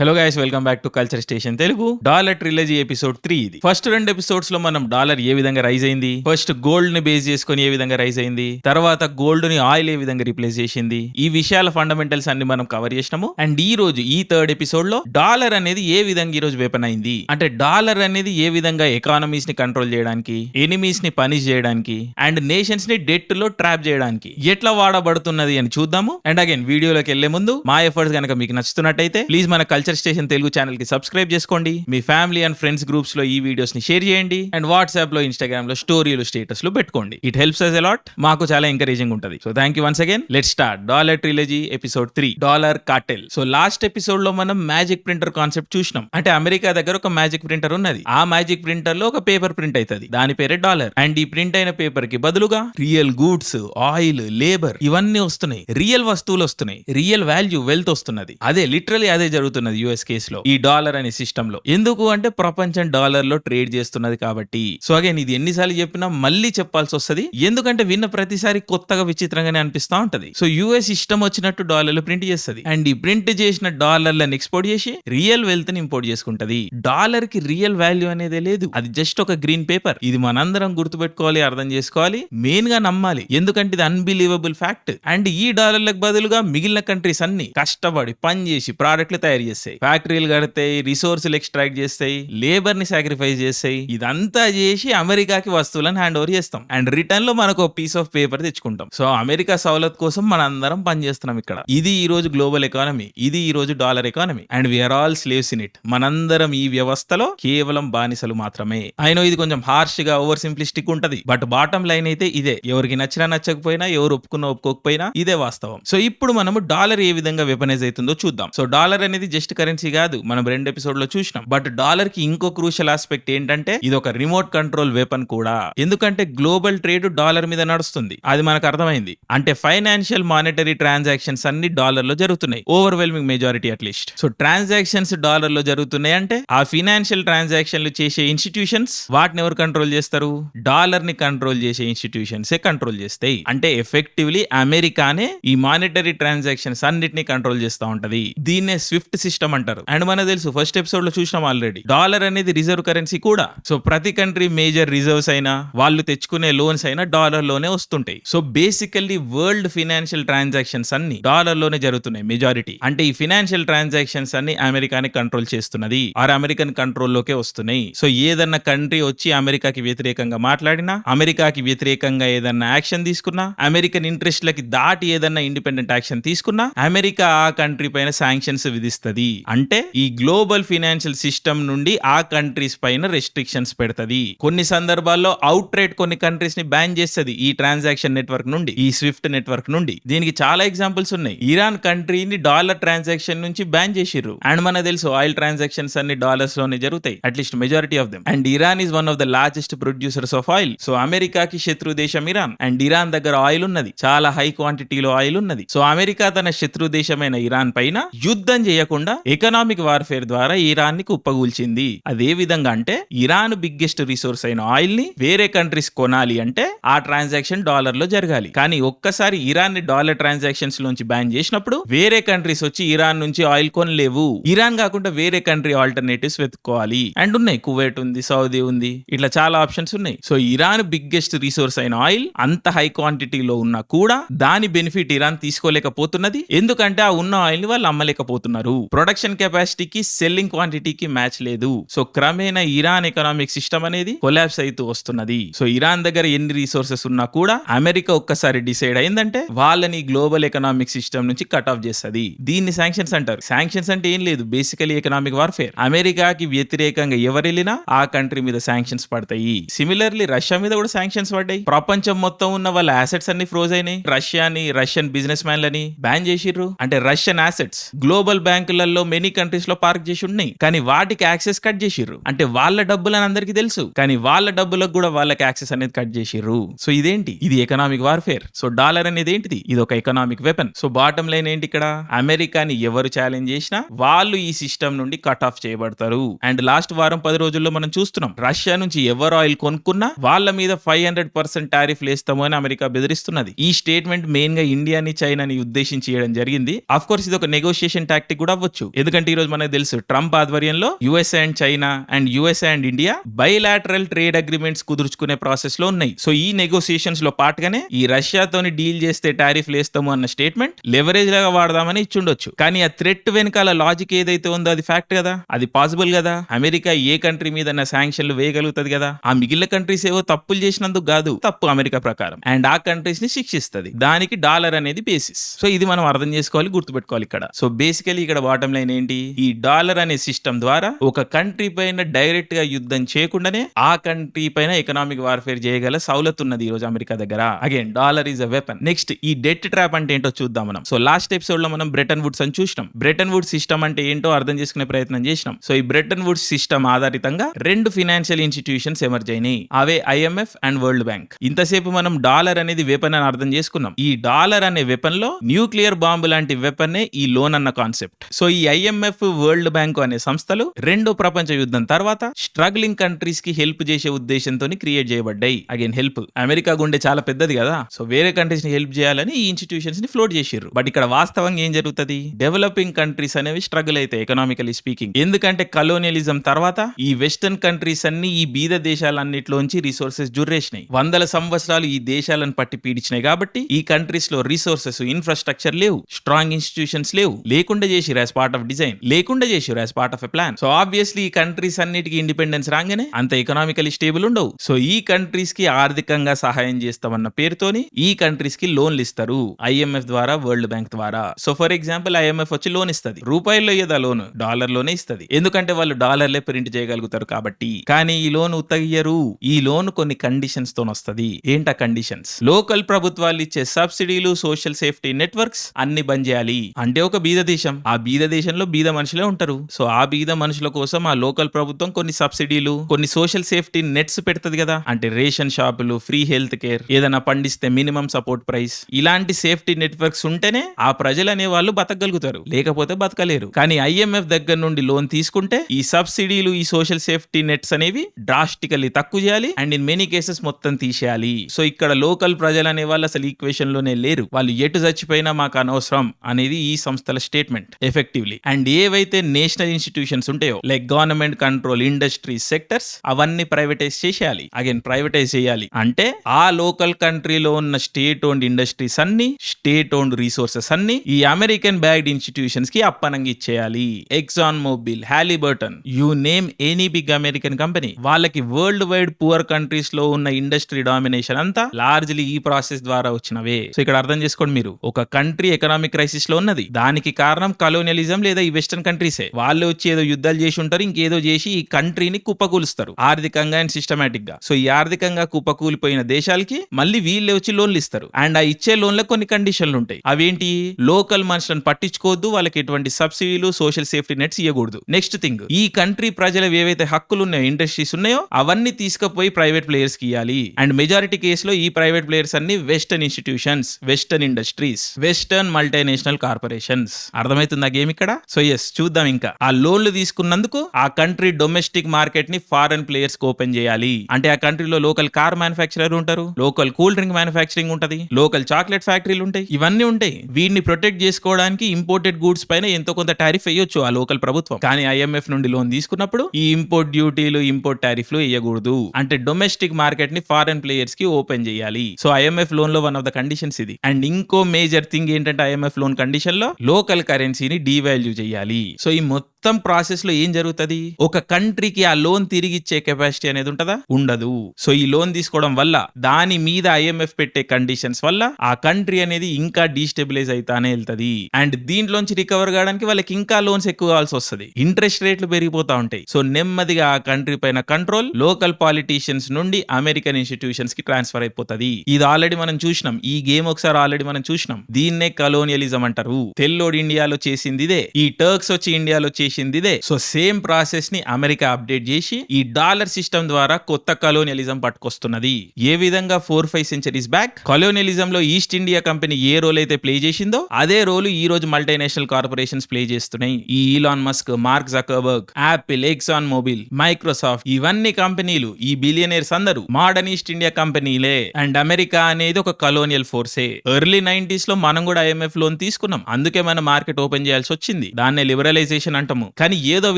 Hello guys welcome back to culture station Telugu dollar trilogy episode three ఇది. First రెండు ఎపిసోడ్స్లో మనం dollar ఏ విధంగా రైజ్ అయింది? ఫస్ట్ గోల్డ్ని బేస్ చేసుకొని ఏ విధంగా రైజ్ అయింది? తర్వాత గోల్డ్ని ఆయిల్ ఏ విధంగా రిప్లేస్ చేసింది? ఈ విషయాల ఫండమెంటల్స్ అన్ని మనం కవర్ చేసినాము. అండ్ ఈ రోజు ఈ థర్డ్ ఎపిసోడ్లో డాలర్ అనేది ఏ విధంగా ఈ రోజు వెపన్ అయింది? అంటే డాలర్ అనేది ఏ విధంగా ఎకానమీస్ని కంట్రోల్ చేయడానికి ఎనిమీస్ని పనిష్ చేయడానికి అండ్ నేషన్స్ని డెట్లో ట్రాప్ చేయడానికి ఎట్లా వాడబడుతున్నది అని చూద్దాము. అండ్ అగైన్ వీడియోలోకి వెళ్ళే ముందు మా ఎఫర్ట్స్ కనుక మీకు నచ్చుతున్నట్టయితే ప్లీజ్ మన కల్చర్ స్టేషన్ తెలుగు ఛానల్కి సబ్స్క్రైబ్ చేసుకోండి. మీ ఫ్యామిలీ అండ్ ఫ్రెండ్స్ గ్రూప్స్లో ఈ వీడియోస్ని షేర్ చేయండి. అండ్ వాట్సాప్లో ఇన్స్టాగ్రామ్లో స్టోరీలు స్టేటస్లో పెట్టుకోండి. ఇట్ హెల్ప్స్ అస్ అలాట్ మాకు చాలా ఎంకరేజింగ్ ఉంటుంది. So thank you once again let start dollar trilogy episode three dollar cartel so last ఎపిసోడ్లో మనం మ్యాజిక్ ప్రింటర్ కాన్సెప్ట్ చూసినాం. అంటే అమెరికా దగ్గర ఒక మ్యాజిక్ ప్రింటర్ ఉన్నది. ఆ మ్యాజిక్ ప్రింటర్లో ఒక పేపర్ ప్రింట్ అవుతుంది దాని పేరే డాలర్ అండ్ ఈ ప్రింట్ అయిన పేపర్కి బదులుగా రియల్ గూడ్స్ ఆయిల్ లేబర్ ఇవన్నీ వస్తున్నాయి. రియల్ వస్తువులు వస్తున్నాయి. రియల్ వాల్యూ వెల్త్ వస్తున్నది. అదే లిటరలీ అదే జరుగుతున్నది. యుఎస్ కేసులో ఈ డాలర్ అనే సిస్టమ్లో ఎందుకు అంటే ప్రపంచం డాలర్లో ట్రేడ్ చేస్తున్నది కాబట్టి. సో అగైన్ ఇది ఎన్నిసార్లు చెప్పినా మళ్ళీ చెప్పాల్సి వస్తది. ఎందుకంటే విన్న ప్రతిసారి కొత్తగా విచిత్రంగానే అనిపిస్తా ఉంటది. సో యుఎస్ ఇష్టం వచ్చినట్టు డాలర్లు ప్రింట్ చేస్తది. అండ్ ఈ ప్రింట్ చేసిన డాలర్లను ఎక్స్పోర్ట్ చేసి రియల్ వెల్త్ని ఇంపోర్ట్ చేసుకుంటది. డాలర్కి రియల్ వాల్యూ అనేది లేదు. అది జస్ట్ ఒక గ్రీన్ పేపర్. ఇది మనందరం గుర్తుపెట్టుకోవాలి అర్థం చేసుకోవాలి మెయిన్గా నమ్మాలి. ఎందుకంటే ఇది అన్బిలీవబుల్ ఫ్యాక్ట్. అండ్ ఈ డాలర్లకు బదులుగా మిగిలిన కంట్రీస్ అన్ని కష్టపడి పని చేసి ప్రోడక్ట్లు తయారు చేస్తాయి ఫ్యాక్టరీలు కడతాయి రిసోర్సులు ఎక్స్ట్రాక్ట్ చేస్తాయి లేబర్ని సాక్రిఫైస్ చేస్తాయి ఇదంతా చేసి అమెరికాకి వస్తువులను హ్యాండ్ ఓవర్ చేస్తాం. అండ్ రిటర్న్లో మనకు పీస్ ఆఫ్ పేపర్ తెచ్చుకుంటాం. సో అమెరికా సౌలత్ కోసం మన అందరం పనిచేస్తున్నాం ఇక్కడ. ఇది ఈ రోజు గ్లోబల్ ఎకానమీ ఇది ఈ రోజు dollar economy and we're all slaves in it మనందరం ఈ వ్యవస్థలో కేవలం బానిసలు మాత్రమే. అయినో ఇది కొంచెం హార్ష్గా ఓవర్ సింప్లిస్టిక్ ఉంటది. బట్ బాటం లైన్ అయితే ఇదే. ఎవరికి నచ్చినా నచ్చకపోయినా ఎవరు ఒప్పుకున్నా ఒప్పుకోకపోయినా ఇదే వాస్తవం. సో ఇప్పుడు మనము డాలర్ ఏ విధంగా వెపనైజ్ అవుతుందో చూద్దాం. సో డాలర్ అనేది జస్ట్ కరెన్సీ కాదు. మనం రెండు ఎపిసోడ్లో చూసినాం. బట్ డాలర్కి ఇంకో క్రూషల్ ఆస్పెక్ట్ ఏంటంటే ఇది ఒక రిమోట్ కంట్రోల్ వెపన్ కూడా. ఎందుకంటే గ్లోబల్ ట్రేడ్ డాలర్ మీద నడుస్తుంది. అది మనకు అర్థమైంది. అంటే ఫైనాన్షియల్ మానిటరీ ట్రాన్సాక్షన్స్ అన్ని డాలర్లో జరుగుతున్నాయి. Overwhelming majority at least so transactions డాలర్లో జరుగుతున్నాయి అంటే ఆ ఫినాన్షియల్ ట్రాన్సాక్షన్లు చేసే ఇన్స్టిట్యూషన్స్ వాటిని ఎవరు కంట్రోల్ చేస్తారు? డాలర్ని కంట్రోల్ చేసే ఇన్స్టిట్యూషన్స్ కంట్రోల్ చేస్తాయి. అంటే ఎఫెక్టివ్లీ అమెరికానే ఈ మానిటరీ ట్రాన్సాక్షన్స్ అన్నిటిని కంట్రోల్ చేస్తూ ఉంటది. దీన్నే స్విఫ్ట్ సిస్టమ్ అంటారు. అండ్ మనకు తెలుసు ఫస్ట్ ఎపిసోడ్లో చూసినాం ఆల్రెడీ డాలర్ అనేది రిజర్వ్ కరెన్సీ కూడా. సో ప్రతి కంట్రీ మేజర్ రిజర్వ్స్ అయినా వాళ్ళు తెచ్చుకునే లోన్స్ అయినా డాలర్లోనే వస్తుంటాయి. So basically world financial transactions అన్ని డాలర్లోనే జరుగుతున్నాయి మెజారిటీ అంటే ఈ ఫినాన్షియల్ ట్రాన్సాక్షన్స్ అన్ని అమెరికాని కంట్రోల్ చేస్తున్నది. ఆర్ అమెరికన్ కంట్రోల్లోకే వస్తున్నాయి. సో ఏదన్నా కంట్రీ వచ్చి అమెరికాకి వ్యతిరేకంగా మాట్లాడినా అమెరికాకి వ్యతిరేకంగా ఏదన్నా యాక్షన్ తీసుకున్నా అమెరికన్ ఇంట్రెస్ట్లకి దాటి ఏదన్నా ఇండిపెండెంట్ యాక్షన్ తీసుకున్నా అమెరికా ఆ కంట్రీ పైన శాంక్షన్స్ విధిస్తుంది. అంటే ఈ గ్లోబల్ ఫినాన్షియల్ సిస్టమ్ నుండి ఆ కంట్రీస్ పైన రెస్ట్రిక్షన్స్ పెడతది. కొన్ని సందర్భాల్లో అవుట్ రేట్ కొన్ని కంట్రీస్ని బ్యాన్ చేస్తది ఈ ట్రాన్సాక్షన్ నెట్వర్క్ నుండి ఈ స్విఫ్ట్ నెట్వర్క్ నుండి. దీనికి చాలా ఎగ్జాంపుల్స్ ఉన్నాయి. ఇరాన్ కంట్రీని డాలర్ ట్రాన్సాక్షన్ నుంచి బ్యాన్ చేసిర్రు. అండ్ మనకు తెలుసు ఆయిల్ ట్రాన్సాక్షన్స్ అన్ని డాలర్స్లోనే జరుగుతాయి. At least majority of them and Iran is one of the largest producers of oil so అమెరికాకి శత్రు దేశం ఇరాన్. అండ్ ఇరాన్ దగ్గర ఆయిల్ ఉన్నది. చాలా హై క్వాంటిటీలో ఆయిల్ ఉన్నది. సో అమెరికా తన శత్రు దేశమైన ఇరాన్ పైన యుద్ధం చేయకుండా ఎకనామిక్ వార్ఫేర్ ద్వారా ఇరాన్ని కుప్పగూల్చింది. అదే విధంగా అంటే ఇరాన్ బిగ్గెస్ట్ రిసోర్స్ అయిన ఆయిల్ని వేరే కంట్రీస్ కొనాలి అంటే ఆ ట్రాన్సాక్షన్ డాలర్లో జరగాలి. కానీ ఒక్కసారి ఇరాన్ని డాలర్ ట్రాన్సాక్షన్స్ లోంచి బ్యాన్ చేసినప్పుడు వేరే కంట్రీస్ వచ్చి ఇరాన్ నుంచి ఆయిల్ కొనలేవు. ఇరాన్ కాకుండా వేరే కంట్రీ ఆల్టర్నేటివ్స్ వెతుక్కోవాలి. అండ్ ఉన్నాయి. కువైట్ ఉంది సౌదీ ఉంది. ఇట్లా చాలా ఆప్షన్స్ ఉన్నాయి. సో ఇరాన్ బిగ్గెస్ట్ రిసోర్స్ అయిన ఆయిల్ అంత హై క్వాంటిటీలో ఉన్నా కూడా దాని బెనిఫిట్ ఇరాన్ తీసుకోలేకపోతున్నది. ఎందుకంటే ఆ ఉన్న ఆయిల్ని వాళ్ళు అమ్మలేకపోతున్నారు. ప్రొడక్ట్ ప్రొడక్షన్ కెపాసిటీకి సెల్లింగ్ క్వాంటిటీకి మ్యాచ్ లేదు. సో క్రమేణా ఇరాన్ ఎకనామిక్ సిస్టమ్ అనేది కొలాబ్స్ అవుతూ వస్తున్నది. సో ఇరాన్ దగ్గర ఎన్ని రిసోర్సెస్ ఉన్నా కూడా అమెరికా ఒక్కసారి డిసైడ్ అయిందంటే వాళ్ళని గ్లోబల్ ఎకనామిక్ సిస్టమ్ నుంచి కట్ ఆఫ్ చేస్తుంది. దీన్ని శాంక్షన్స్ అంటారు. శాంక్షన్స్ అంటే ఏం లేదు. బేసికలీ ఎకనామిక్ వార్ఫేర్ అమెరికాకి వ్యతిరేకంగా ఎవరు వెళ్ళినా ఆ కంట్రీ మీద శాంక్షన్స్ పడతాయి. సిమిలర్లీ రష్యా మీద కూడా శాంక్షన్స్ పడ్డాయి. ప్రపంచం మొత్తం ఉన్న వాళ్ళ అసెట్స్ అన్ని ఫ్రోజ్ అయినాయి. రష్యాని రష్యన్ బిజినెస్ మ్యాన్లని బ్యాన్ చేసిర్రు. అంటే రష్యన్ అసెట్స్ గ్లోబల్ బ్యాంకులలో మెనీ కంట్రీస్లో పార్క్ చేసి ఉన్నాయి. కానీ వాటికి యాక్సెస్ కట్ చేసిర్రు. అంటే వాళ్ళ డబ్బులు అని అందరికీ తెలుసు. కానీ వాళ్ళ డబ్బులకు కూడా వాళ్ళకి యాక్సెస్ అనేది కట్ చేసిర్రు. సో ఇదేంటి? ఇది ఎకనామిక్ వార్ఫేర్ సో డాలర్ అనేది ఏంటిది? ఇది ఒక economic weapon so bottom line ఏంటి ఇక్కడ? అమెరికాని ఎవరు ఛాలెంజ్ చేసినా వాళ్ళు ఈ సిస్టమ్ నుండి కట్ ఆఫ్ చేయబడతారు. అండ్ లాస్ట్ వారం పది రోజుల్లో మనం చూస్తున్నాం. రష్యా నుంచి ఎవరు ఆయిల్ కొనుక్కున్నా వాళ్ళ మీద ఫైవ్ హండ్రెడ్ పర్సెంట్ టారిఫ్ లేస్తాము అని అమెరికా బెదిరిస్తున్నది. ఈ స్టేట్మెంట్ మెయిన్గా ఇండియాని చైనాని ఉద్దేశించి చేయడం జరిగింది. అఫ్ కోర్స్ ఇది ఒక నెగోషియేషన్ టాక్టిక్ కూడా అవ్వచ్చు. ఎందుకంటే ఈ రోజు మనకు తెలుసు ట్రంప్ ఆధ్వర్యంలో USA and China and USA and India bilateral trade agreements కుదుర్చుకునే ప్రాసెస్లో ఉన్నాయి. సో ఈ నెగోసియేషన్స్లో పాటుగానే ఈ రష్యాతోని డీల్ చేస్తే టారిఫ్ లేస్తాము అన్న స్టేట్మెంట్ లెవరేజ్ లాగా వాడదామని ఇచ్చుండొచ్చు. కానీ ఆ థ్రెట్ వెనకాల లాజిక్ ఏదైతే ఉందో అది ఫ్యాక్ట్ కదా? అది పాసిబుల్ కదా? అమెరికా ఏ కంట్రీ మీద శాంక్షన్లు వేయగలుగుతుంది కదా? ఆ మిగిలిన కంట్రీస్ ఏవో తప్పులు చేసినందుకు కాదు తప్పు అమెరికా ప్రకారం. అండ్ ఆ కంట్రీస్ని శిక్షిస్తుంది. దానికి డాలర్ అనేది బేసిస్ సో ఇది మనం అర్థం చేసుకోవాలి గుర్తుపెట్టుకోవాలి ఇక్కడ. సో బేసికలీ ఇక్కడ బాటం లైన్ ఏంటి? ఈ డాలర్ అనే సిస్టమ్ ద్వారా ఒక కంట్రీ పైన డైరెక్ట్గా యుద్ధం చేయకుండానే ఆ కంట్రీ పైన ఎకనామిక్ వార్ఫేర్ చేయగల సౌలత్ ఉన్నది ఈ రోజు అమెరికా దగ్గర. Again dollar is a weapon next ఈ డెట్ ట్రాప్ అంటే ఏంటో చూద్దాం మనం. సో లాస్ట్ ఎపిసోడ్లో మనం బ్రెటన్ వుడ్స్ అని చూసినాం. బ్రెటన్ వుడ్ సిస్టమ్ అంటే ఏంటో అర్థం చేసుకునే ప్రయత్నం చేసినాం. సో ఈ బ్రెటన్ వుడ్స్ సిస్టమ్ ఆధారితంగా రెండు ఫినాన్షియల్ ఇన్స్టిట్యూషన్స్ ఎమర్జ్ అయినాయి. అవే ఐఎంఎఫ్ అండ్ వరల్డ్ బ్యాంక్. ఇంతసేపు మనం డాలర్ అనేది వెపన్ అని అర్థం చేసుకున్నాం. ఈ డాలర్ అనే వెపన్లో న్యూక్లియర్ బాంబు లాంటి వెపన్ ఈ లోన్ అన్న కాన్సెప్ట్. సో ఈ ఐఎంఎఫ్ వరల్డ్ బ్యాంకు అనే సంస్థలు రెండో ప్రపంచ యుద్ధం తర్వాత స్ట్రగ్లింగ్ కంట్రీస్కి హెల్ప్ చేసే ఉద్దేశంతో క్రియేట్ చేయబడ్డాయి. అగైన్ హెల్ప్ అమెరికా గుండె చాలా పెద్దది కదా. సో వేరే కంట్రీస్ని హెల్ప్ చేయాలని ఈ ఇన్స్టిట్యూషన్స్ని ఫ్లోట్ చేసారు బట్ ఇక్కడ వాస్తవంగా ఏం జరుగుతుంది? డెవలపింగ్ కంట్రీస్ అనేవి స్ట్రగుల్ అయితే ఎకనామికలీ స్పీకింగ్ ఎందుకంటే కలోనియలిజం తర్వాత ఈ వెస్టర్న్ కంట్రీస్ అన్ని ఈ బీద దేశాలన్నిటిలోంచి రిసోర్సెస్ జుర్రేసినాయి. వందల సంవత్సరాలు ఈ దేశాలను పట్టి పీడించినాయి కాబట్టి ఈ కంట్రీస్లో రిసోర్సెస్ ఇన్ఫ్రాస్ట్రక్చర్ లేవు. స్ట్రాంగ్ ఇన్స్టిట్యూషన్స్ లేవు. లేకుండా చేసి యాజ్ పార్ట్ ఆఫ్ డిజైన్ లేకుండా చేశారు as part of a plan so obviously ఈ కంట్రీస్ అన్నిటికీ ఇండిపెండెన్స్ రాగానే అంత ఎకనామికలీ స్టేబుల్ ఉండవు. సో ఈ కంట్రీస్కి ఆర్థికంగా సహాయం చేస్తామన్న పేరుతోని ఈ కంట్రీస్కి లోన్లు ఇస్తారు. ఐఎంఎఫ్ ద్వారా వరల్డ్ బ్యాంక్ ద్వారా. సో ఫర్ ఎగ్జాంపుల్ ఐఎంఎఫ్ వచ్చి లోన్ ఇస్తుంది. రూపాయల్లో ఇయ్యదా లోన్ డాలర్లోనే ఇస్తుంది. ఎందుకంటే వాళ్ళు డాలర్లే ప్రింట్ చేయగలుగుతారు కాబట్టి. కానీ ఈ లోన్ ఉత్తగియరు. ఈ లోన్ కొన్ని కండిషన్స్తో వస్తుంది. ఏంట కండిషన్స్ లోకల్ ప్రభుత్వాలు ఇచ్చే సబ్సిడీలు సోషల్ సేఫ్టీ నెట్వర్క్స్ అన్ని బంద్ చేయాలి. అంటే ఒక బీద దేశం. ఆ బీద దేశంలో బీద మనుషులే ఉంటారు. సో ఆ బీద మనుషుల కోసం ఆ లోకల్ ప్రభుత్వం కొన్ని సబ్సిడీలు కొన్ని సోషల్ సేఫ్టీ నెట్స్ పెడుతుంది కదా. అంటే రేషన్ షాపులు ఫ్రీ హెల్త్ కేర్ ఏదైనా పండిస్తే మినిమం సపోర్ట్ ప్రైస్ ఇలాంటి సేఫ్టీ నెట్వర్క్స్ ఉంటేనే ఆ ప్రజలు అనే వాళ్ళు బతకగలుగుతారు. లేకపోతే బతకలేరు. కానీ ఐఎంఎఫ్ దగ్గర నుండి లోన్ తీసుకుంటే ఈ సబ్సిడీలు ఈ సోషల్ సేఫ్టీ నెట్స్ అనేవి డ్రాస్టికల్లీ తక్కువ చేయాలి అండ్ ఇన్ మెనీ కేసెస్ మొత్తం తీసేయాలి. సో ఇక్కడ లోకల్ ప్రజలు అనే వాళ్ళు అసలు ఈక్వేషన్లోనే లేరు. వాళ్ళు ఎటు చచ్చిపోయినా మాకు అనవసరం అనేది ఈ సంస్థల స్టేట్మెంట్ ఎఫెక్టివ్లీ అండ్ ఏవైతే నేషనల్ ఇన్స్టిట్యూషన్స్ ఉంటాయో like government control industry sectors అవన్నీ ప్రైవేటైజ్ చేసేయాలి. అగైన్ ప్రైవేటైజ్ చేయాలి. అంటే ఆ లోకల్ కంట్రీలో ఉన్న స్టేట్ ఓన్డ్ ఇండస్ట్రీస్ అన్ని స్టేట్ ఓన్డ్ రిసోర్సెస్ అన్ని ఈ అమెరికన్ బ్యాగ్డ్ ఇన్స్టిట్యూషన్స్కి అప్పనంగా ఇచ్చేయాలి. Exxon Mobil Halliburton you name any big American company వాళ్ళకి వరల్డ్ వైడ్ పువర్ కంట్రీస్లో ఉన్న ఇండస్ట్రీ డామినేషన్ అంతా లార్జ్లీ ఈ ప్రాసెస్ ద్వారా వచ్చినవే. సో ఇక్కడ అర్థం చేసుకోండి మీరు. ఒక కంట్రీ ఎకనామిక్ క్రైసిస్లో ఉన్నది. దానికి కారణం కలోనియలిజం లేదా ఈ వెస్టర్న్ కంట్రీసే. వాళ్ళు వచ్చి ఏదో యుద్ధాలు చేసి ఉంటారు ఇంకేదో చేసి ఈ కంట్రీని కుప్పకూలుస్తారు ఆర్థికంగా అండ్ సిస్టమేటిక్గా సో ఈ ఆర్థికంగా కుప్పకూలిపోయిన దేశాలకి మళ్ళీ వీళ్ళే వచ్చి లోన్లు ఇస్తారు. అండ్ ఆ ఇచ్చే లోన్లకు కొన్ని కండిషన్లు ఉంటాయి. అవేంటి? లోకల్ మనుషులను పట్టించుకోవద్దు వాళ్ళకి ఎటువంటి సబ్సిడీలు సోషల్ సేఫ్టీ నెట్స్ ఇవ్వకూడదు నెక్స్ట్ థింగ్ ఈ కంట్రీ ప్రజలు ఏవైతే హక్కులు ఉన్నాయో ఇండస్ట్రీస్ ఉన్నాయో అవన్నీ తీసుకుపోయి ప్రైవేట్ ప్లేయర్స్కి ఇవ్వాలి అండ్ మెజారిటీ కేసులో ఈ ప్రైవేట్ ప్లేయర్స్ అన్ని western institutions western industries western multinational corporations అర్థమవుతుందా గేమ్ ఇక్కడ? సో ఎస్ చూద్దాం ఇంకా. ఆ లోన్లు తీసుకున్నందుకు ఆ కంట్రీ డొమెస్టిక్ మార్కెట్ని ఫారెన్ ప్లేయర్స్కి ఓపెన్ చేయాలి. అంటే ఆ కంట్రీలో లోకల్ కార్ మ్యానుఫ్యాక్చరర్ ఉంటారు లోకల్ కూల్ డ్రింక్ మ్యానుఫ్యాక్చరింగ్ ఉంటది లోకల్ చాక్లెట్ ఫ్యాక్టరీలు ఉంటాయి. ఇవన్నీ ఉంటాయి. వీటిని ప్రొటెక్ట్ చేసుకోవడానికి ఇంపోర్టెడ్ గూడ్స్ పైన ఎంతో కొంత టారిఫ్ వేయొచ్చు ఆ లోకల్ ప్రభుత్వం. కానీ ఐఎంఎఫ్ నుండి లోన్ తీసుకున్నప్పుడు ఈ ఇంపోర్ట్ డ్యూటీలు ఇంపోర్ట్ టారిఫ్లు వేయకూడదు. అంటే డొమెస్టిక్ మార్కెట్ని ఫారెన్ ప్లేయర్స్కి ఓపెన్ చేయాలి. సో ఐఎంఎఫ్ లోన్లో వన్ ఆఫ్ ద కండిషన్స్ ఇది. అండ్ ఇంకో మేజర్ థింగ్ ఏంటంటే ఐఎంఎఫ్ లోన్ కండిషన్లో లోకల్ కరెన్సీని వాల్యూ చేయాలి. సో ఈ మొత్తం ప్రాసెస్లో ఏం జరుగుతుంది? ఒక కంట్రీకి ఆ లోన్ తిరిగి ఇచ్చే కెపాసిటీ అనేది ఉంటుందా? ఉండదు. సో ఈ లోన్ తీసుకోవడం వల్ల దాని మీద ఐఎంఎఫ్ పెట్టే కండిషన్స్ వల్ల ఆ కంట్రీ అనేది ఇంకా డీస్టెబిలైజ్ అవుతానే వెళ్తుంది. అండ్ దీంట్లోంచి రికవర్ కావడానికి వాళ్ళకి ఇంకా లోన్స్ ఎక్కువ కావాల్సి వస్తుంది. ఇంట్రెస్ట్ రేట్లు పెరిగిపోతా ఉంటాయి. సో నెమ్మదిగా ఆ కంట్రీ పైన కంట్రోల్ లోకల్ పాలిటీషియన్స్ నుండి అమెరికన్ ఇన్స్టిట్యూషన్స్కి ట్రాన్స్ఫర్ అయిపోతది. ఇది ఆల్రెడీ మనం చూసినాం. ఈ గేమ్ ఒకసారి ఆల్రెడీ మనం చూసినాం. దీన్నే కలోనియలిజం అంటారు. తెల్లోడి ఇండియాలో చేసింది ఇదే. ఈ టర్క్స్ వచ్చి ఇండియాలో చేసింది ఇదే. సో సేమ్ ప్రాసెస్ని అమెరికా అప్డేట్ చేసి ఈ డాలర్ సిస్టమ్ ద్వారా కొత్త కలోనియలిజం పట్టుకొస్తున్నది. ఏ విధంగా four five centuries back? Colonialism లో ఈస్ట్ ఇండియా కంపెనీ ఏ రోల్ అయితే ప్లే చేసిందో అదే రోల్ ఈ రోజు మల్టీనేషనల్ కార్పొరేషన్స్ ప్లే చేస్తున్నాయి. ఈ Elon Musk Mark Zuckerberg Apple Exxon Mobil Microsoft ఇవన్నీ కంపెనీలు ఈ బిలియనర్స్ అందరూ మోడర్న్ ఈస్ట్ ఇండియా కంపెనీలే. అండ్ అమెరికా అనేది ఒక కలోనియల్ ఫోర్సే ఎర్లీ నైన్టీస్లో మనం కూడా ఐఎంఎఫ్ లోన్ తీసుకున్నాం. అందుకే మన మార్కెట్ ఓపెన్ చేయాల్సి వచ్చింది. వచ్చింది దాన్నే లిబరలైజేషన్ అంటాము. కానీ ఏదో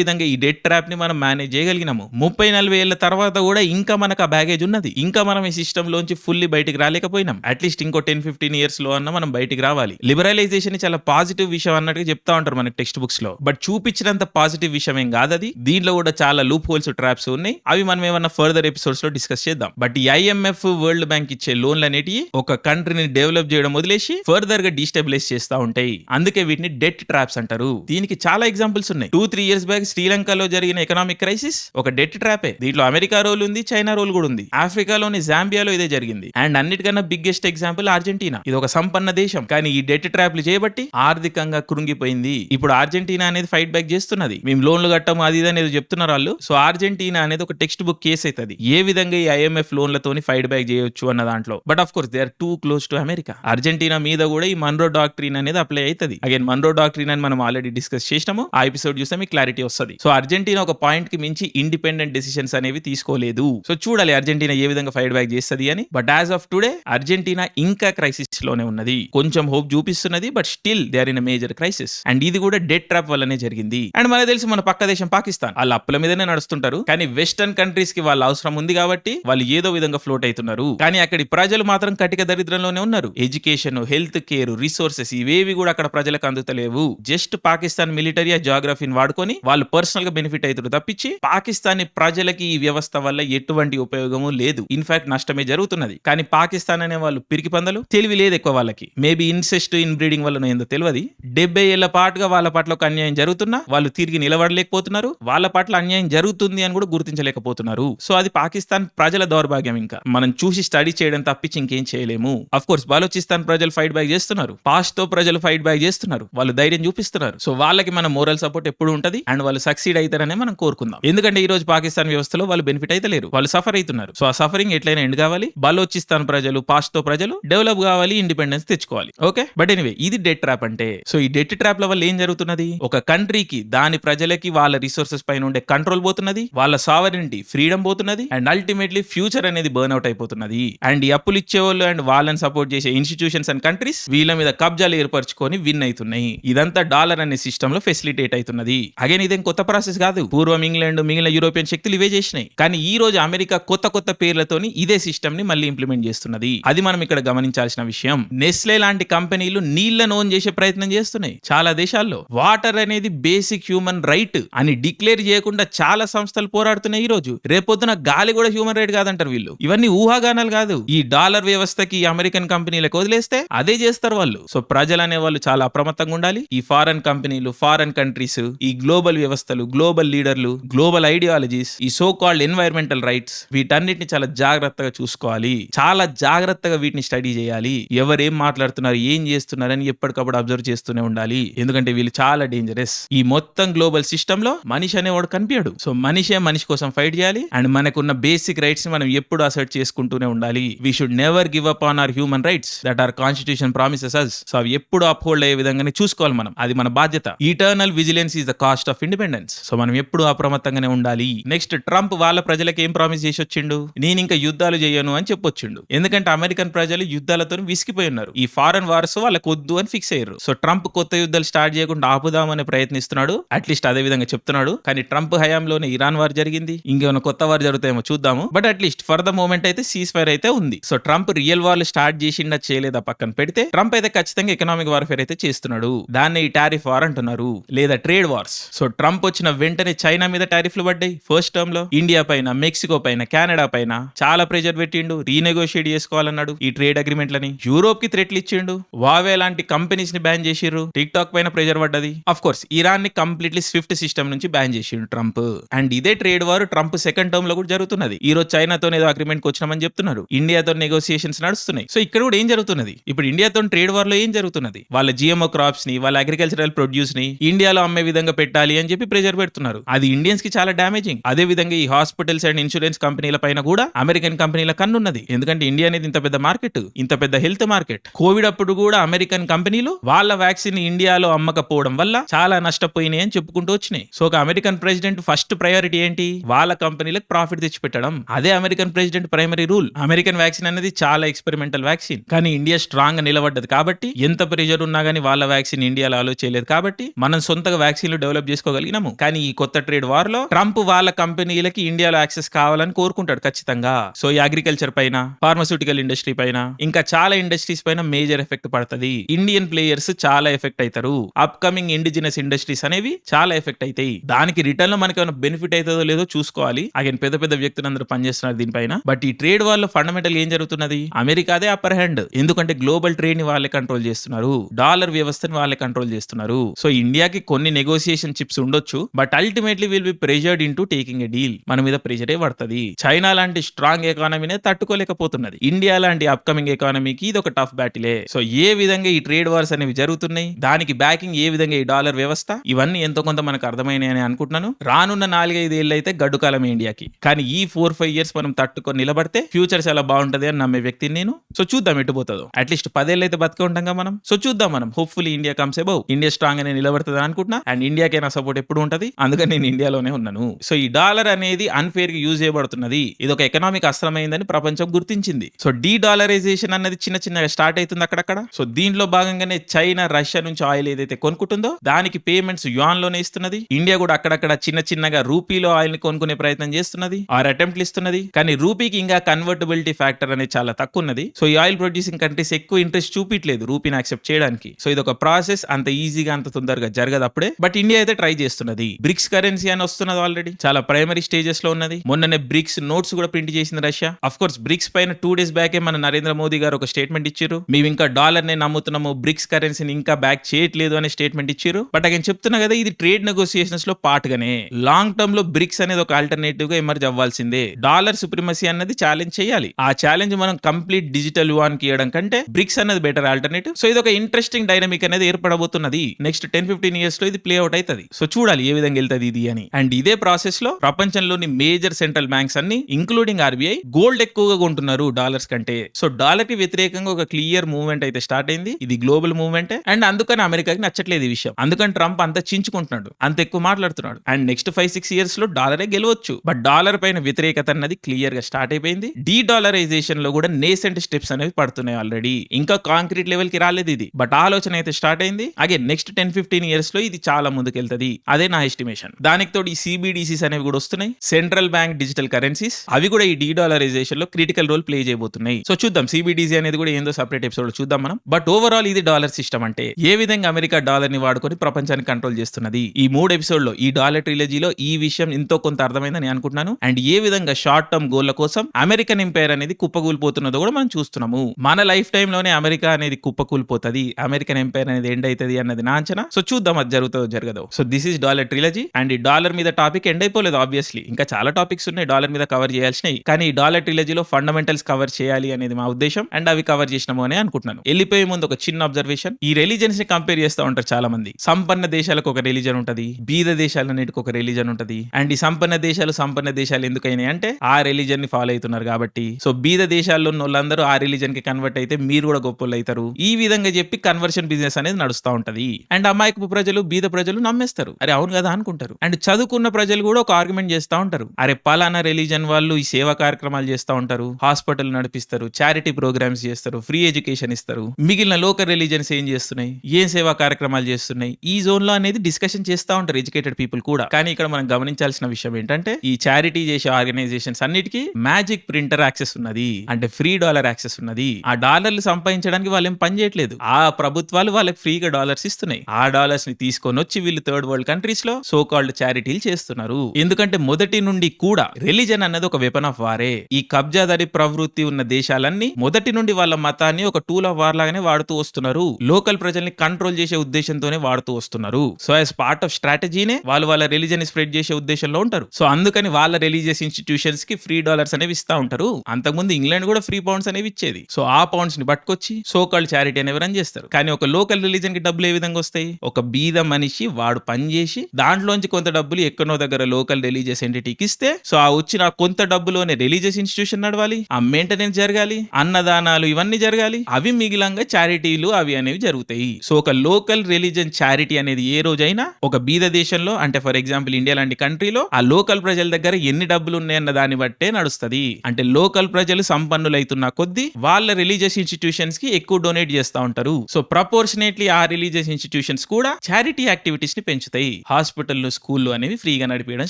విధంగా ఈ డెట్ ట్రాప్ని మనం మేనేజ్ చేయగలిగినాము. ముప్పై నలభై ఏళ్ళ తర్వాత కూడా ఇంకా మనకు ఆ బ్యాగేజ్ ఉన్నది. ఇంకా మనం ఈ సిస్టమ్ లోంచి ఫుల్లీ బయటికి రాలేకపోయినాం. అట్లీస్ట్ ఇంకో టెన్ ఫిఫ్టీన్ ఇయర్స్లో అన్న మనం బయటికి రావాలి. లిబరలైజేషన్ చాలా పాజిటివ్ విషయం అన్నట్టుగా చెప్తా ఉంటారు మనకి టెక్స్ట్ బుక్స్లో. బట్ చూపించినంత పాజిటివ్ విషయం ఏం కాదు అది. దీంట్లో కూడా చాలా లూప్ హోల్స్ ట్రాప్స్ ఉన్నాయి. అవి మనం ఏమన్నా ఫర్దర్ ఎపిసోడ్స్లో డిస్కస్ చేద్దాం. బట్ ఈ ఐఎంఎఫ్ వరల్డ్ బ్యాంక్ ఇచ్చే లోన్లు అనేటివి ఒక కంట్రీని డెవలప్ చేయడం వదిలేసి ఫర్దర్గా డిస్టెబిలైజ్ చేస్తా ఉంటాయి. అందుకే వీటిని డెట్ ట్రాప్స్ అంటారు. దీనికి చాలా ఎగ్జాంపుల్స్ ఉన్నాయి. టూ త్రీ ఇయర్స్ బ్యాక్ శ్రీలంకలో జరిగిన ఎకనామిక్ క్రైసిస్ ఒక డెట్ ట్రాపే దీంట్లో అమెరికా రోల్ ఉంది చైనా రోల్ కూడా ఉంది. ఆఫ్రికాలోని జాంబియాలో ఇదే జరిగింది. అండ్ అన్నిటికన్నా బిగ్గెస్ట్ ఎగ్జాంపుల్ అర్జెంటీనా. ఇది ఒక సంపన్న దేశం. కానీ ఈ డెట్ ట్రాప్లు చేయబట్టి ఆర్థికంగా కృంగిపోయింది. ఇప్పుడు అర్జెంటీనా అనేది ఫైట్ బ్యాక్ చేస్తున్నది. మేము లోన్లు కట్టము అది ఇది అనేది చెప్తున్నారు వాళ్ళు. సో అర్జెంటీనా అనేది ఒక టెక్స్ట్ బుక్ కేసు అవుతుంది. ఏ విధంగా ఈ ఐఎంఎఫ్ లోన్లతోని ఫైట్ బ్యాక్ చేయొచ్చు అన్న దాంట్లో? But of course they are too close to America Argentina మీద కూడా ఈ మన్రో డాక్టరీన్ అనేది అప్లై అవుతుంది. అగైన్ మన్రో డాక్టరీన్ అని మనం ఆల్రెడీ డిస్కస్ చేసినాము ఆ ఎపిసోడ్ చూస్తే మీకు క్లారిటీ వస్తుంది. సో అర్జెంటీనా ఒక పాయింట్కి మించి ఇండిపెండెంట్ డిసిషన్స్ అనేవి తీసుకోలేదు. సో చూడాలి అర్జెంటీనా ఏ విధంగా ఫైట్ బ్యాక్ చేస్తుంది అని. But as of today Argentina ఇంకా క్రైసిస్లోనే ఉన్నది. కొంచెం హోప్ చూపిస్తున్నది but still they are in major crisis and ఇది కూడా డెట్ ట్రాప్ వల్లనే జరిగింది. అండ్ మనకు తెలిసి మన పక్క దేశం పాకిస్తాన్. వాళ్ళ అప్పుల మీదనే నడుస్తుంటారు. కానీ వెస్టర్న్ కంట్రీస్కి వాళ్ళ అవసరం ఉంది కాబట్టి వాళ్ళు ఏదో విధంగా ఫ్లోట్ అవుతున్నారు. కానీ అక్కడి ప్రజలు మాత్రం కటిక దరిద్రంలోనే ఉన్నారు. ఎడ్యుకేషన్ హెల్త్ కేర్ రిసోర్సెస్ ఇవేవి కూడా అక్కడ ప్రజలకు అందుతలేవు. జస్ట్ పాకిస్తాన్ మిలిటరీ జాగ్రఫీని వాడుకొని వాళ్ళు పర్సనల్గా బెనిఫిట్ అవుతారు తప్పించి పాకిస్తానీ ప్రజలకి ఈ వ్యవస్థ వల్ల ఎటువంటి ఉపయోగము లేదు. ఇన్ఫాక్ట్ నష్టమే జరుగుతున్నది. కానీ పాకిస్తాన్ అనే వాళ్ళు పిరికి పందలు? తెలివి లేదు ఎక్కువ వాళ్ళకి. మేబీ ఇన్సెస్ట్ ఇన్ బ్రీడింగ్ వల్ల ఏందో తెలియదు. డెబ్బై ఏళ్ళ పాటుగా వాళ్ళ పట్ల ఒక అన్యాయం జరుగుతున్నా వాళ్ళు తిరిగి నిలబడలేకపోతున్నారు. వాళ్ళ పట్ల అన్యాయం జరుగుతుంది అని కూడా గుర్తించలేకపోతున్నారు. సో అది పాకిస్తాన్ ప్రజల దౌర్భాగ్యం ఇంకా. మనం చూసి స్టడీ చేయడం తప్పించి ఇంకేం చేయలేము. అఫ్ కోర్స్ బలోచిస్తాన్ ప్రజలు ఫైట్ బ్యాక్ చేస్తున్నారు. పాస్తో ప్రజలు ఫైట్ బ్యాక్ చేస్తున్నారు. వాళ్ళు ధైర్యం చూపిస్తున్నారు. సో వాళ్ళకి మన మోరల్ సపోర్ట్ ఎప్పుడు ఉంటది? అండ్ వాళ్ళు సక్సీడ్ అవుతారనే మనం కోరుకుందాం. ఎందుకంటే ఈ రోజు పాకిస్తాన్ వ్యవస్థలో వాళ్ళు బెనిఫిట్ అయితే లేరు. వాళ్ళు సఫర్ అవుతున్నారు. సో ఆ సఫరింగ్ ఎట్లయినా ఎండ్ కావాలి. బలోచిస్తాన్ ప్రజలు పాస్ట్తో ప్రజలు డెవలప్ కావాలి ఇండిపెండెన్స్ తెచ్చుకోవాలి. ఓకే బట్ ఎనివే ఇది డెట్ ట్రాప్ అంటే సో ఈ డెట్ ట్రాప్ ల వల్ల ఏం జరుగుతున్నది? ఒక కంట్రీకి దాని ప్రజలకి వాళ్ళ రిసోర్సెస్ పైన ఉండే కంట్రోల్ పోతున్నది. వాళ్ళ సావరెంటీ ఫ్రీడమ్ పోతున్నది. అండ్ అల్టిమేట్లీ ఫ్యూచర్ అనేది బర్న్ అవుట్ అయిపోతున్నది. అండ్ ఈ అప్పులు ఇచ్చేవాళ్ళు అండ్ వాళ్ళని సపోర్ట్ చేసే ఇన్స్టిట్యూషన్స్ అండ్ కంట్రీస్ వీళ్ళ మీద కబ్జాలు ఏర్పరచుకొని విన్ అవుతున్నాయి. ఇదంతా డాలర్ అనే సిస్టమ్లో ఫెసిలిటేట్ అవుతున్నది. అగైన్ ఇదేం కొత్త ప్రాసెస్ కాదు. పూర్వం ఇంగ్లాండ్ మిగిలిన యూరోపియన్ శక్తులు ఇవే చేసినాయి. కానీ ఈ రోజు అమెరికా కొత్త కొత్త పేర్లతోని ఇదే సిస్టమ్ని మళ్ళీ ఇంప్లిమెంట్ చేస్తున్నది. అది మనం ఇక్కడ గమనించాల్సిన విషయం. నెస్లే లాంటి కంపెనీలు నీళ్ళను ఓన్ చేసే ప్రయత్నం చేస్తున్నాయి చాలా దేశాల్లో. వాటర్ అనేది బేసిక్ హ్యూమన్ రైట్ అని డిక్లేర్ చేయకుండా చాలా సంస్థలు పోరాడుతున్నాయి ఈ రోజు. రేపొద్దున గాలి కూడా హ్యూమన్ రైట్ కాదంటారు వీళ్ళు. ఇవన్నీ ఊహాగానాలు కాదు. ఈ డాలర్ వ్యవస్థకి అమెరికన్ కంపెనీలకు వదిలేస్తే అదే చేస్తారు వాళ్ళు. సో ప్రజలు అనే వాళ్ళు చాలా అప్రమత్తంగా ఉండాలి. ఈ ఫారెన్ కంపెనీలు ఫారెన్ కంట్రీస్ ఈ గ్లోబల్ వ్యవస్థలు గ్లోబల్ లీడర్లు గ్లోబల్ ఐడియాలజీస్ ఈ సో కాల్డ్ ఎన్వైరన్మెంటల్ రైట్స్ వీటన్నిటిని చాలా జాగ్రత్తగా చూసుకోవాలి. చాలా జాగ్రత్తగా వీటిని స్టడీ చేయాలి. ఎవరేం మాట్లాడుతున్నారు ఏం చేస్తున్నారని ఎప్పటికప్పుడు అబ్జర్వ్ చేస్తూనే ఉండాలి. ఎందుకంటే వీళ్ళు చాలా డేంజరస్ ఈ మొత్తం గ్లోబల్ సిస్టమ్లో మనిషి అనేవాడు కనిపించడు. సో మనిషే మనిషి కోసం ఫైట్ చేయాలి. అండ్ మనకున్న బేసిక్ రైట్స్ని మనం ఎప్పుడు అసర్ట్ చేసుకుంటూనే ఉండాలి. We should never give up on our human rights that our constitution promises us so అవి ఎప్పుడు అప్హోల్డ్ అయ్యే విధంగానే చూసుకోవాలి మనం. అది మన బాధ్యత. Eternal vigilance is the cost of independence so మనం ఎప్పుడు అప్రమత్తంగానే ఉండాలి. నెక్స్ట్ ట్రంప్ వాళ్ళ ప్రజలకు ఏం ప్రామిస్ చేసి వచ్చిండు? నేను ఇంకా యుద్ధాలు చేయను అని చెప్పొచ్చిండు ఎందుకంటే అమెరికన్ ప్రజలు యుద్ధాలతో విసిగిపోయి ఉన్నారు. ఈ ఫారెన్ వార్స్ వాళ్ళకి వద్దు అని ఫిక్స్ అయ్యారు. సో ట్రంప్ కొత్త యుద్ధాలు స్టార్ట్ చేయకుండా ఆపుదామని ప్రయత్నిస్తున్నాడు. అట్లీస్ట్ అదే విధంగా చెప్తున్నాడు. కానీ ట్రంప్ హయాంలోనే ఇరాన్ వార్ జరిగింది. ఇంకేమైనా కొత్త వార్ జరుగుతాయేమో చూద్దాము. But at least for the moment అయితే సీజ్ ఫైర్ అయితే ఉంది. సో ట్రంప్ రియల్ వార్లు స్టార్ట్ చేసిండా చేయలేదా పక్కన పెడితే? ట్రంప్ అయితే ఖచ్చితంగా ఎకనామిక్ వార్ఫేర్ అయితే చేస్తున్నాడు. దాన్ని ఈ టారిఫ్ వార్ అంటున్నారు. లేదా ట్రేడ్ వార్స్. సో ట్రంప్ వచ్చిన వెంటనే చైనా మీద టారిఫ్లు పడ్డాయి. ఫస్ట్ టర్మ్లో ఇండియా పైన మెక్సికో పైన కెనడా పైన చాలా ప్రెజర్ పెట్టిండు. రీనెగోషియేట్ చేసుకోవాలన్నాడు ఈ ట్రేడ్ అగ్రిమెంట్లని. యూరోప్కి థ్రెట్లు ఇచ్చిండు. వావే లాంటి కంపెనీస్ని బ్యాన్ చేసిర్రు. టిక్ టాక్ పైన ప్రెజర్ పడ్డది. అఫ్ కోర్స్ ఇరాన్ని కంప్లీట్లీ స్విఫ్ట్ సిస్టమ్ నుంచి బ్యాన్ చేసిండు ట్రంప్. అండ్ ఇదే ట్రేడ్ వార్ ట్రంప్ సెకండ్ టర్మ్లో కూడా జరుగుతున్నది. ఈ రోజు చైనాతో ఏదో అగ్రిమెంట్ వచ్చినామని చెప్తున్నారు. ఇండియాతో నెగోసియేషన్స్ నడుస్తున్నాయి. సో ఇక్కడ కూడా ఏం జరుగుతున్నది? ఇప్పుడు ఇండియాతో ట్రేడ్ వార్లో ఏం జరుగుతున్నది? వాళ్ళ జిఎంఓ క్రాప్స్ని వాళ్ళ అగ్రికల్చరల్ ప్రొడ్యూస్ని ఇండియాలో అమ్మే విధంగా పెట్టాలి అని చెప్పి ప్రెజర్ పెడుతున్నారు. అది ఇండియన్స్కి చాలా డామేజింగ్ అదే విధంగా ఈ హాస్పిటల్స్ అండ్ ఇన్సూరెన్స్ కంపెనీల పైన కూడా అమెరికన్ కంపెనీల కన్నున్నది. ఎందుకంటే ఇండియా అనేది ఇంత పెద్ద మార్కెట్ ఇంత పెద్ద హెల్త్ మార్కెట్ కోవిడ్ అప్పుడు కూడా అమెరికన్ కంపెనీలు వాళ్ళ వ్యాక్సిన్ ఇండియాలో అమ్మకపోవడం వల్ల చాలా నష్టపోయినాయి అని చెప్పుకుంటూ వచ్చినాయి. సో ఒక అమెరికన్ ప్రెసిడెంట్ ఫస్ట్ ప్రయారిటీ ఏంటి? వాళ్ళ కంపెనీలకు ప్రాఫిట్ తెచ్చిపెట్టడం. అదే American president primary rule American vaccine అనేది చాలా ఎక్స్పెరిమెంటల్ వ్యాక్సిన్ కానీ ఇండియా స్ట్రాంగ్ నిలబడ్డది కాబట్టి ఎంత ప్రెషర్ ఉన్నా కానీ వాళ్ళ వ్యాక్సిన్ ఇండియాలో అలో చేయలేదు కాబట్టి మనం సొంతగా వ్యాక్సిన్లు డెవలప్ చేసుకోగలిగినాము. కానీ ఈ కొత్త ట్రేడ్ వార్లో ట్రంప్ వాళ్ళ కంపెనీలకి ఇండియాలో యాక్సెస్ కావాలని కోరుకుంటాడు ఖచ్చితంగా. సో ఈ అగ్రికల్చర్ పైన ఫార్మస్యూటికల్ ఇండస్ట్రీ పైన ఇంకా చాలా ఇండస్ట్రీస్ పైన మేజర్ ఎఫెక్ట్ పడుతుంది. ఇండియన్ ప్లేయర్స్ చాలా ఎఫెక్ట్ అవుతారు అప్ కమింగ్ ఇండిజినస్ ఇండస్ట్రీస్ అనేవి చాలా ఎఫెక్ట్ అవుతాయి దానికి రిటర్న్లో మనకి ఏమైనా బెనిఫిట్ అవుతుందో లేదో చూసుకోవాలి. అగైన్ పెద్ద పెద్ద వ్యక్తులు అందరూ పనిచేస్తున్నారు దీనిపైన బట్ ఈ ట్రేడ్ వాళ్ళ ఫండమెంటల్ ఏం జరుగుతున్నది? అమెరికాదే అప్పర్ హ్యాండ్ ఎందుకంటే గ్లోబల్ ట్రేడ్ని వాళ్ళే కంట్రోల్ చేస్తున్నారు. డాలర్ వ్యవస్థని వాళ్ళే కంట్రోల్ చేస్తున్నారు. సో ఇండియాకి కొన్ని నెగోసియేషన్ చిప్స్ ఉండొచ్చు but ultimately will be pressured into taking a deal మన మీద ప్రెజరే పడుతుంది. చైనా లాంటి స్ట్రాంగ్ ఎకానమీనే తట్టుకోలేకపోతున్నది. ఇండియా లాంటి అప్కమింగ్ ఎకానమీకి ఇది ఒక టఫ్ బ్యాటిలే సో ఏ విధంగా ఈ ట్రేడ్ వార్స్ అనేవి జరుగుతున్నాయి దానికి బ్యాకింగ్ ఏ విధంగా ఈ డాలర్ వ్యవస్థ ఇవన్నీ ఎంతో కొంత మనకు అర్థమైనాయి అని అనుకుంటున్నాను. రానున్న నాలుగైదు ఏళ్ళు అయితే గడ్డుకాలం ఇండియాకి. కానీ ఈ ఫోర్ ఫైవ్ ఇయర్స్ మనం తట్టుకొని నిలబడితే ఫ్యూచర్ చాలా బాగుంటది అని నమ్మే వ్యక్తిని నేను. సో చూద్దాం ఎటు పోతుందో. అట్లీస్ట్ పదేళ్ళు అయితే బతికే ఉంటాం మనం. సో చూద్దాం మనం. Hopefully India comes above India strong అనే నిలబడుతుంది అనుకుంటున్నా. అండ్ ఇండియాకే నా సపోర్ట్ ఎప్పుడు ఉంటది. అందుకని నేను ఇండియాలోనే ఉన్నాను. సో ఈ డాలర్ అనేది అన్ఫేర్గా యూజ్ చేయబడుతున్నది. ఇది ఒక ఎకనామిక్ అస్త్రమైందని ప్రపంచం గుర్తించింది. సో డీ డాలరైజేషన్ అనేది చిన్న చిన్నగా స్టార్ట్ అవుతుంది అక్కడక్కడ. సో దీంట్లో భాగంగానే చైనా రష్యా నుంచి ఆయిల్ ఏదైతే కొనుక్కుంటుందో దానికి పేమెంట్స్ యువాన్లోనే ఇస్తున్నది. ఇండియా కూడా అక్కడక్కడ చిన్న చిన్నగా రూపీలో ఆయిల్ని కొనుక్కునే ప్రయత్నం చేస్తున్నది. ఆర్ అటెంప్ట్లు ఇస్తున్నది. కానీ రూపీకి ఇంకా కన్వర్టబిలిటీ ఫ్యాక్టర్ అనేది చాలా తక్కువ ఉన్నది. సో ఈ ఆయిల్ ప్రొడ్యూసింగ్ కంట్రీస్ ఎక్కువ ఇంట్రెస్ట్ చూపించలేదు రూపీని యాక్సెప్ట్ చేయడానికి. సో ఇది ఒక ప్రాసెస్ అంత ఈజీగా అంత తొందరగా జరగదు అప్పుడే. బట్ ఇండియా అయితే ట్రై చేస్తున్నది. బ్రిక్స్ కరెన్సీ అని వస్తున్నది ఆల్రెడీ చాలా ప్రైమరీ స్టేజెస్లో ఉన్నది. మొన్ననే బ్రిక్స్ నోట్స్ కూడా ప్రింట్ చేసింది రష్యా అఫ్ కోర్స్ బ్రిక్స్ పైన టూ డేస్ బ్యాకే మన నరేంద్ర మోదీ గారు ఒక స్టేట్మెంట్ ఇచ్చారు. మేము ఇంకా డాలర్ నే నమ్ముతున్నాము బ్రిక్స్ కరెన్సీని ఇంకా బ్యాక్ చేయట్లేదు అనే స్టేట్మెంట్ ఇచ్చారు. బట్ అగైన్ చెప్తున్నా కదా ఇది ట్రేడ్ నెగోసియేషన్స్లో పార్ట్ గానే లాంగ్ టర్మ్లో బ్రిక్స్ అనేది ఒక ఆల్టర్నేటివ్గా ఎమర్జ్ అవ్వాల్సిందే. డాలర్ సుప్రిమసీ అన్నది ఛాలెంజ్ చేయాలి. ఆ ఛాలెంజ్ మనం కంప్లీట్ డిజిటల్ వాన్కి ఇవ్వడం కంటే బ్రిక్స్ అనేది బెటర్ ఆల్టర్నేటివ్ సో ఇది ఒక ఇంట్రెస్టింగ్ డైనమిక్ అనేది ఏర్పడబోతున్నది. నెక్స్ట్ టెన్ ఫిఫ్టీన్ ఇయర్స్లో ఇది ప్లే అవుట్ అవుతుంది సో చూడాలి ఏ విధంగా వెళ్తుంది ఇది అని. అండ్ ఇదే ప్రాసెస్లో ప్రపంచంలోని మేజర్ సెంట్రల్ బ్యాంక్స్ అన్ని ఇంక్లూడింగ్ ఆర్బీఐ గోల్డ్ ఎక్కువగా కొంటున్నారు డాలర్స్ కంటే. సో డాలర్కి వ్యతిరేకంగా ఒక క్లియర్ మూవ్మెంట్ అయితే స్టార్ట్ అయింది. ఇది గ్లోబల్ మూవ్మెంట్. అండ్ అందుకని అమెరికాకి నచ్చట్లేదు ఈ విషయం. అందుకని ట్రంప్ అంత చించుకుంటున్నాడు. అంత ఎక్కువ మాట్లాడుతున్నాడు. అండ్ నెక్స్ట్ ఫైవ్ సిక్స్ ఇయర్స్లో డాలరే గెలవచ్చు. బట్ డాలర్ పైన వ్యతిరేకత అన్నది క్లియర్గా స్టార్ట్ అయిపోయింది. డీ డాలరైజేషన్లో కూడా నేసెంట్ స్టెప్స్ అనేవి పడుతున్నాయి ఆల్రెడీ ఇంకా కాంక్రీట్ లెవెల్కి రాలేదు ఇది. బట్ ఆలోచన అయితే స్టార్ట్ అయింది. అగే నెక్స్ట్ టెన్ ఫిఫ్టీన్ ఇయర్స్లో ఇది చాలా ముందుకెళ్తుంది. అదే నా ఎస్టిమేషన్ దానికి తోడు ఈ సిబిడిసిస్ అనేవి కూడా వస్తున్నాయి. సెంట్రల్ బ్యాంక్ డిజిటల్ కరెన్సీస్ అవి కూడా ఈ డీడాలరైజేషన్లో క్రిటికల్ రోల్ ప్లే చేయబోతున్నాయి. సో చూద్దాం సిబిడిసి అనేది కూడా ఏందో సపరేట్ ఎపిసోడ్ చూద్దాం మనం. బట్ ఓవరాల్ ఇది డాలర్ సిస్టమ్ అంటే ఏ విధంగా అమెరికా డాలర్ని వాడుకొని ప్రపంచాన్ని కంట్రోల్ చేస్తున్నది? ఈ మూడు ఎపిసోడ్లో ఈ డాలర్ ట్రిలజీలో ఈ విషయం ఎంతో కొంత అర్థమైందని అనుకుంటున్నాను. అండ్ ఏ విధంగా షార్ట్ టర్మ్ గోల్ల కోసం అమెరికన్ ఎంపైర్ అనేది కుప్పకూలిపోతున్నదో కూడా మనం చూస్తున్నాము. మన లైఫ్ టైమ్లోనే అమెరికా అనేది కుప్పకూలిపోతుంది. అమెరికన్ ఎంపైర్ అనేది ఎండ్ అవుతుంది అన్నది నా అంచనా సో చూద్దాం అది జరుగుతుందో జరగదు. So this is dollar trilogy and ఈ డాలర్ మీద టాపిక్ ఎండ్ అయిపోలేదు ఆబ్వియస్లీ ఇంకా చాలా టాపిక్స్ ఉన్నాయి డాలర్ మీద కవర్ చేయాల్సినవి. కానీ ఈ డాలర్ ట్రిలజీలో ఫండమెంటల్స్ కవర్ చేయాలి అనేది మా ఉద్దేశం అండ్ అవి కవర్ చేసినాము అని అనుకుంటున్నాను. వెళ్ళిపోయే ముందు ఒక చిన్న అబ్జర్వేషన్ ఈ రిలీజన్స్ని కంపేర్ చేస్తూ ఉంటారు చాలా మంది సంపన్న దేశాలకు ఒక రిలీజన్ ఉంటుంది బీద దేశాలన్నిటికి ఒక రిలీజన్ ఉంటుంది. అండ్ ఈ సంపన్న దేశాలు సంపన్న దేశాలు ఎందుకైనాయి అంటే ఆ రిలీజన్ని ఫాలో అవుతున్నారు కాబట్టి. సో బీద దేశాల్లో ఉన్న వాళ్ళందరూ ఆ రిలీజన్కి కన్వర్ట్ అయితే మీరు కూడా గొప్పలు అవుతారు. ఈ విధంగా చెప్పి కన్వర్షన్ బిజినెస్ అనేది నడుస్తూ ఉంటది. అండ్ అమాయకపు ప్రజలు బీద ప్రజలు నమ్మేస్తారు. అరే అవును కదా అనుకుంటారు. అండ్ చదువుకున్న ప్రజలు కూడా ఒక ఆర్గ్యుమెంట్ చేస్తూ ఉంటారు. అరే పలానా రిలీజన్ వాళ్ళు ఈ సేవా కార్యక్రమాలు చేస్తూ ఉంటారు. హాస్పిటల్ నడిపిస్తారు. చారిటీ ప్రోగ్రామ్స్ చేస్తారు. ఫ్రీ ఎడ్యుకేషన్ ఇస్తారు. మిగిలిన లోకల్ రిలీజన్స్ ఏం చేస్తున్నాయి? ఏం సేవా కార్యక్రమాలు చేస్తున్నాయి? ఈ జోన్లో అనేది డిస్కషన్ చేస్తూ ఉంటారు ఎడ్యుకేటెడ్ పీపుల్ కూడా. కానీ ఇక్కడ మనం గమనించాల్సిన విషయం ఏంటంటే ఈ చారిటీ చేసే ఆర్గనైజేషన్స్ అన్నిటికీ మ్యాజిక్ ప్రింటర్ యాక్సెస్ ఉన్నది. అంటే ఫ్రీ డాలర్ యాక్సెస్ ఉన్నది. ఆ డాలర్లు సంపాదించడానికి వాళ్ళు ఏం పని చేయట్లేదు. ఆ ప్రభుత్వాలు వాళ్ళకి ఫ్రీగా డాలర్స్ ఇస్తున్నాయి. ఆ డాలర్స్ని తీసుకొని వచ్చి వీళ్ళు థర్డ్ వరల్డ్ కంట్రీస్లో సో కాల్డ్ చారిటీలు చేస్తున్నారు. ఎందుకంటే మొదటి నుండి కూడా రిలీజన్ అన్నది ఒక వెపన్ ఆఫ్ వారే. ఈ కబ్జాదారి ప్రవృత్తి ఉన్న దేశాలన్నీ మొదటి నుండి వాళ్ళ మతాన్ని ఒక టూల్ ఆఫ్ వార్ లాగానే వాడుతూ వస్తున్నారు. లోకల్ ప్రజల్ని కంట్రోల్ చేసే ఉద్దేశంతోనే వాడుతూ వస్తున్నారు. సో యాజ్ పార్ట్ ఆఫ్ స్ట్రాటజీనే వాళ్ళు వాళ్ళ రిలీజన్ స్ప్రెడ్ చేసే ఉద్దేశంలో ఉంటారు. సో అందుకని వాళ్ళ రిలీజియస్ ఇన్స్టిట్యూషన్స్కి ఫ్రీ డాలర్స్ అనేవి ఇస్తా ఉంటారు. అంతకుముందు ఇంగ్లాండ్ కూడా ఫ్రీ పౌండ్స్ అనేవి ఇచ్చేది. సో ఆ పౌండ్స్ని పట్టుకొచ్చి సో కాల్డ్ చారిటీ అనేవి రన్ చేస్తారు. కానీ ఒక లోకల్ రిలీజన్కి డబ్బులు ఏ విధంగా వస్తాయి. ఒక బీద మనిషి వాడు పని చేసి దాంట్లోంచి కొంత డబ్బులు ఎక్కడో దగ్గర లోకల్ రిలీజియస్ ఎంటిటీకి ఇస్తే సో ఆ వచ్చిన కొంత డబ్బులోనే రిలీజియస్ ఇన్స్టిట్యూషన్ నడవాలి ఆ మెయింటెనెన్స్ జరగాలి అన్నదానాలు ఇవన్నీ జరగాలి అవి మిగిలంగా చారిటీలు అవి అనేవి జరుగుతాయి. సో ఒక లోకల్ రిలీజన్ చారిటీ అనేది ఏ రోజైనా ఒక బీద దేశంలో అంటే ఫర్ ఎగ్జాంపుల్ ఇండియా లాంటి కంట్రీలో ఆ లోకల్ ప్రజల దగ్గర ఎన్ని డబ్బులు ఉన్నాయన్న దాన్ని బట్టే నడుస్తది. అంటే లోకల్ ప్రజలు సంపన్నులైతున్న కొద్దీ వాళ్ళ రిలీజియస్ ఇన్స్టిట్యూషన్స్కి ఎక్కువ డొనేట్ చేస్తా ఉంటారు. సో ప్రపోర్షనేట్లీ ఆ రిలీజియస్ ఇన్స్టిట్యూషన్ ఇన్స్టిట్యూషన్స్ కూడా చారిటీ యాక్టివిటీస్ని పెంచుతాయి. హాస్పిటల్లు స్కూళ్ళు అనేవి ఫ్రీగా నడిపించడం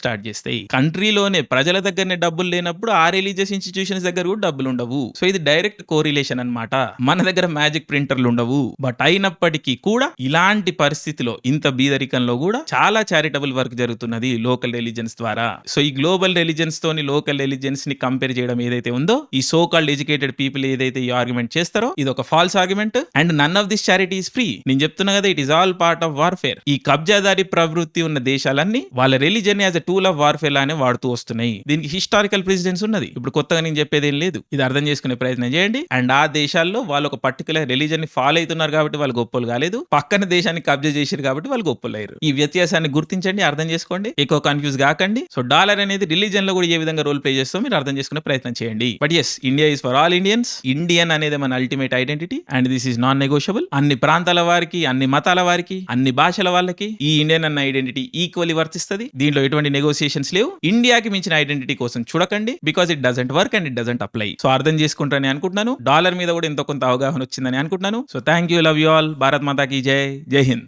స్టార్ట్ చేస్తాయి. కంట్రీలోనే ప్రజల దగ్గరనే డబ్బులు లేనప్పుడు ఆ రిలీజియస్ ఇన్స్టిట్యూషన్స్ దగ్గర కూడా డబ్బులు ఉండవు. సో ఇది డైరెక్ట్ కోరిలేషన్ అన్నమాట. మన దగ్గర మ్యాజిక్ ప్రింటర్లు ఉండవు. బట్ అయినప్పటికీ కూడా ఇలాంటి పరిస్థితిలో ఇంత బీదరికంలో కూడా చాలా చారిటబుల్ వర్క్ జరుగుతున్నది లోకల్ రిలీజన్స్ ద్వారా. సో ఈ గ్లోబల్ రిలీజన్స్ తోని లోకల్ రిలీజన్స్ని కంపేర్ చేయడం ఏదైతే ఉందో ఈ సో కాల్డ్ ఎడ్యుకేటెడ్ పీపుల్ ఏదైతే ఈ ఆర్గ్యుమెంట్ చేస్తారో ఇది ఒక false argument. And none of this charity is free. నేను చెప్తున్నా కదా it all part of warfare ఈ కబ్జాదారి ప్రవృత్తి ఉన్న దేశాలన్నీ వాళ్ళ religion as a tool of warfare లానే వాడుతూ వస్తున్నాయి. దీనికి హిస్టారికల్ ప్రెసిడెన్స్ ఉన్నది. ఇప్పుడు కొత్తగా నేను చెప్పేది ఏం లేదు. ఇది అర్థం చేసుకునే ప్రయత్నం చేయండి. అండ్ ఆ దేశాల్లో వాళ్ళు ఒక పర్టికులర్ రిలీజన్ని ఫాలో అవుతున్నారు కాబట్టి వాళ్ళు గొప్పలు కాలేదు. పక్కన దేశాన్ని కబ్జా చేశారు కాబట్టి వాళ్ళు గొప్పలు అయ్యారు. ఈ వ్యత్యాసాన్ని గుర్తించండి అర్థం చేసుకోండి. ఎక్కువ కన్ఫ్యూజ్ కాకండి. సో డాలర్ అనేది రిలీజన్లో కూడా ఏ విధంగా రోల్ ప్లే చేస్తో మీరు అర్థం చేసుకునే ప్రయత్నం చేయండి. But yes India is for all Indians Indian అనేది మన ultimate identity and this is non negotiable అన్ని ప్రాంతాల వారికి అన్ని మతాల వారికి అన్ని భాషల వాళ్ళకి ఈ ఇండియన్ అన్న ఐడెంటిటీ ఈక్వల్లీ వర్తిస్తుంది. దీంట్లో ఎటువంటి నెగోసియేషన్స్ లేవు. ఇండియాకి మించిన ఐడెంటిటీ కోసం చూడకండి. Because it doesn't work and it doesn't apply so అర్థం చేసుకుంటారని అనుకుంటున్నాను. డాలర్ మీద కూడా ఎంతో కొంత అవగాహన వచ్చిందని అనుకుంటున్నాను. So thank you love you all Bharat మాతాకి జై జై హింద్